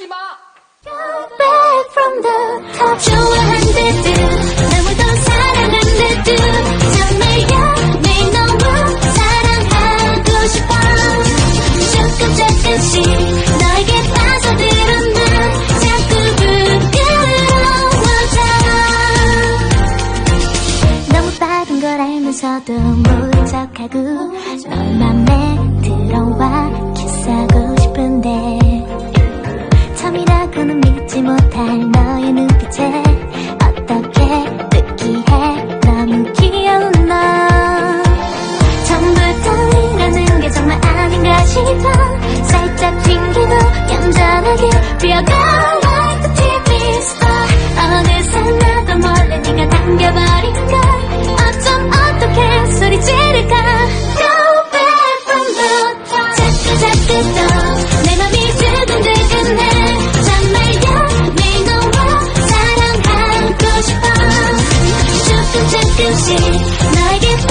그러지 마. 좋아한 듯 아무도 사랑한 듯 정말 연애 너무 사랑하고 싶어. 조금 조금씩 너무 빠른 걸 알면서도 모른 척하고 널 맘에 들어와 너의 눈빛에 어떻게 느끼해? 너무 귀여운 너. 전부 다이라는 정말 아닌가 싶어. 살짝 튕기고 얌전하게 뛰어가 like the TV star 어느새 나도 몰래 네가 당겨버린 가끔씩 나에게